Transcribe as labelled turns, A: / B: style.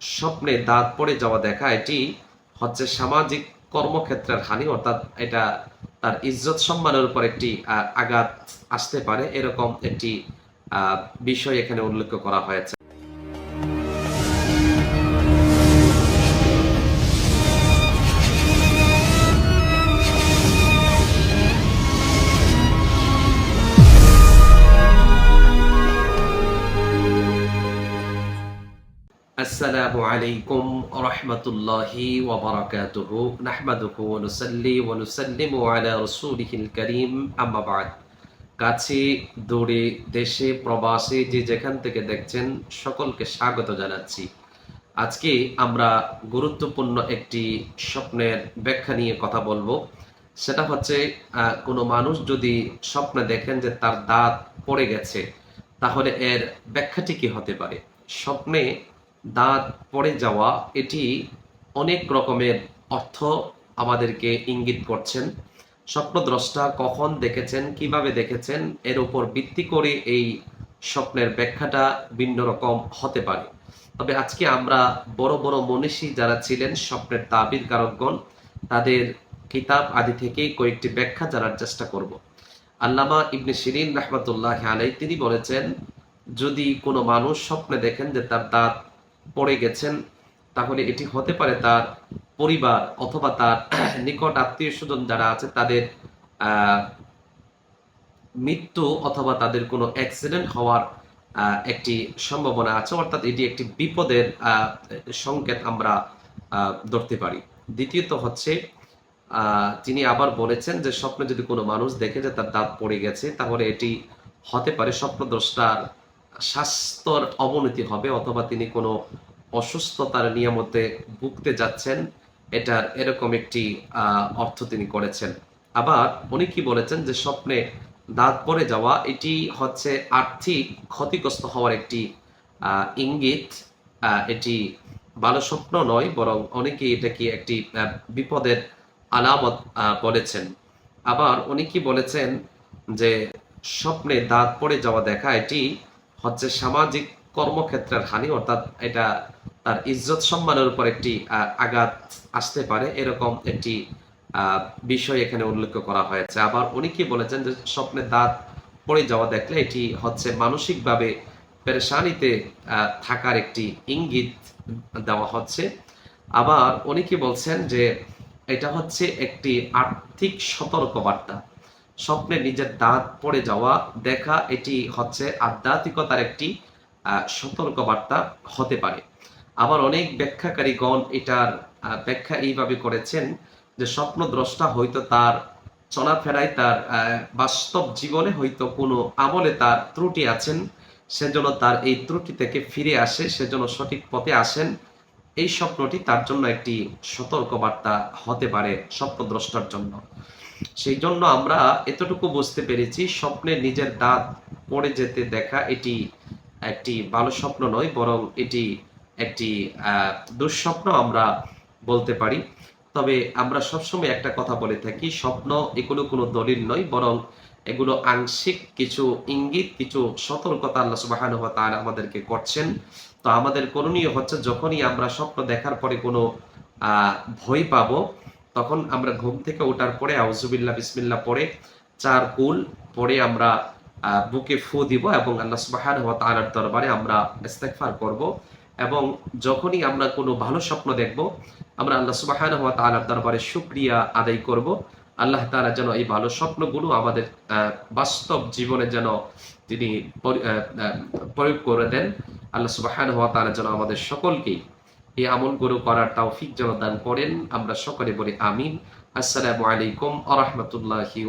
A: স্বপ্নে দাঁত পড়ে যাওয়া দেখা, এটি হচ্ছে সামাজিক কর্মক্ষেত্রের হানি, অর্থাৎ এটা তার ইজ্জত সম্মানের উপর একটি আঘাত আসতে পারে। এরকম একটি বিষয় এখানে উল্লেখ করা হয়েছে। আসসালামু আলাইকুম রহমতুল্লাহি ওবরাকাতুহু। নাহমাদুহু ওয়া নুসাল্লি ওয়া নুসাল্লিমু আলা রাসূলিহিল কারীম। আম্মা বাদ। কাছে, দূরে, দেশে, প্রবাসে যে যেখান থেকে দেখছেন, সকলকে স্বাগত জানাচ্ছি। আজকে আমরা গুরুত্বপূর্ণ একটি স্বপ্নের ব্যাখ্যা নিয়ে কথা বলব। সেটা হচ্ছে কোনো মানুষ যদি স্বপ্নে দেখেন যে তার দাঁত পড়ে গেছে, তাহলে এর ব্যাখ্যাটি কি হতে পারে? স্বপ্নে দাঁত পড়ে যাওয়া, এটি অনেক রকমের অর্থ আমাদেরকে ইঙ্গিত করছেন। স্বপ্নদ্রষ্টা কখন দেখেছেন, কীভাবে দেখেছেন, এর উপর ভিত্তি করে এই স্বপ্নের ব্যাখ্যাটা ভিন্ন রকম হতে পারে। তবে আজকে আমরা বড় বড় মনীষী যারা ছিলেন, স্বপ্নের তাবির কারকগণ তাদের কিতাব আদি থেকে কয়েকটি ব্যাখ্যা জানার চেষ্টা করব। আল্লামা ইবনে শিরিন রহমতুল্লাহ আলাই তিনি বলেছেন, যদি কোনো মানুষ স্বপ্নে দেখেন যে তার দাঁত পড়ে গেছেন, তাহলে এটি হতে পারে তার পরিবার অথবা তার নিকট আত্মীয় স্বজন যারা আছে, তাদের মৃত্যু অথবা তাদের কোনো অ্যাক্সিডেন্ট হওয়ার একটি সম্ভাবনা আছে। অর্থাৎ এটি একটি বিপদের সংকেত আমরা ধরতে পারি। দ্বিতীয়ত হচ্ছে তিনি আবার বলেছেন যে, স্বপ্নে যদি কোনো মানুষ দেখে যে তার দাঁত পড়ে গেছে, তাহলে এটি হতে পারে স্বপ্নদ্রষ্টার স্বাস্থ্যর অবনতি হবে অথবা তিনি কোনো অসুস্থতার নিয়ামতে ভুগতে যাচ্ছেন, এটার এরকম একটি অর্থ তিনি করেছেন। আবার উনি কি বলেছেন যে স্বপ্নে দাঁত পড়ে যাওয়া, এটি হচ্ছে আর্থিক ক্ষতিগ্রস্ত হওয়ার একটি ইঙ্গিত। এটি ভালো স্বপ্ন নয়, বরং অনেকেই এটাকে একটি বিপদের আলামত বলেছেন। আবার উনি কি বলেছেন যে স্বপ্নে দাঁত পড়ে যাওয়া দেখা, এটি হচ্ছে সামাজিক কর্মক্ষেত্রের হানি, অর্থাৎ এটা তার ইজ্জত সম্মানের উপর একটি আঘাত আসতে পারে। এরকম একটি বিষয় এখানে উল্লেখ করা হয়েছে। আবার উনি কি বলেছেন যে স্বপ্নে দাঁত পড়ে যাওয়া দেখলে এটি হচ্ছে মানসিকভাবে পেরেশানিতে থাকার একটি ইঙ্গিত দেওয়া হচ্ছে। আবার উনি কি বলছেন যে এটা হচ্ছে একটি আর্থিক সতর্কবার্তা। স্বপ্নে নিজের দাঁত পড়ে যাওয়া দেখা, এটি হচ্ছে আধ্যাত্মিকতার একটি সতর্কবার্তা হতে পারে। আবার অনেক ব্যাখ্যাকারীগণ এটার ব্যাখ্যা এইভাবে করেছেন যে স্বপ্নদ্রষ্টা হয়তো তার চলাফেরায় তার বাস্তব জীবনে হয়তো কোনো আমলে তার ত্রুটি আছেন, সেজন্য তার এই ত্রুটি থেকে ফিরে আসে, সেজন্য সঠিক পথে আসেন। এই স্বপ্নটি তার জন্য একটি সতর্কবার্তা হতে পারে স্বপ্নদ্রষ্টার জন্য। সেই জন্য আমরা এতটুকু বুঝতে পেরেছি, স্বপ্নে নিজের দাঁত পড়ে যেতে দেখা এটি একটি ভালো স্বপ্ন নয়, বরং এটি একটি দুঃস্বপ্ন আমরা বলতে পারি। তবে আমরা সবসময় একটা কথা বলে থাকি, স্বপ্ন এগুলো কোনো দলিল নয়, বরং এগুলো আংশিক কিছু ইঙ্গিত, কিছু সতর্কতা আল্লাহ সুবাহানুহ তাআলা আমাদেরকে করছেন। তো আমাদের করণীয় হচ্ছে যখনই আমরা স্বপ্ন দেখার পরে কোনো ভয় পাবো, তখন আমরা ঘুম থেকে ওঠার পরে আউজুবিল্লাহ বিসমিল্লাহ পড়ে চার কুল পরে আমরা বুকে ফু দিব এবং আল্লাহ সুবহানাহু ওয়া তাআলার দরবারে আমরা ইস্তেগফার করব এবং যখনই আমরা কোনো ভালো স্বপ্ন দেখব, আমরা আল্লাহ সুবহানাহু ওয়া তাআলার দরবারে শুকরিয়া আদায় করব। আল্লাহ তাআলা যেন এই ভালো স্বপ্নগুলো আমাদের বাস্তব জীবনে যেন তিনি পরি- প্রয়োগ করে দেন। আল্লাহ সুবাহান হওয়া তারা যেন আমাদের সকলকেই এই আমল আমলগুলো করার তৌফিক যেন দান করেন। আমরা সকলে বলি আমিন। আসসালামু আলাইকুম আ রহমতুল্লাহি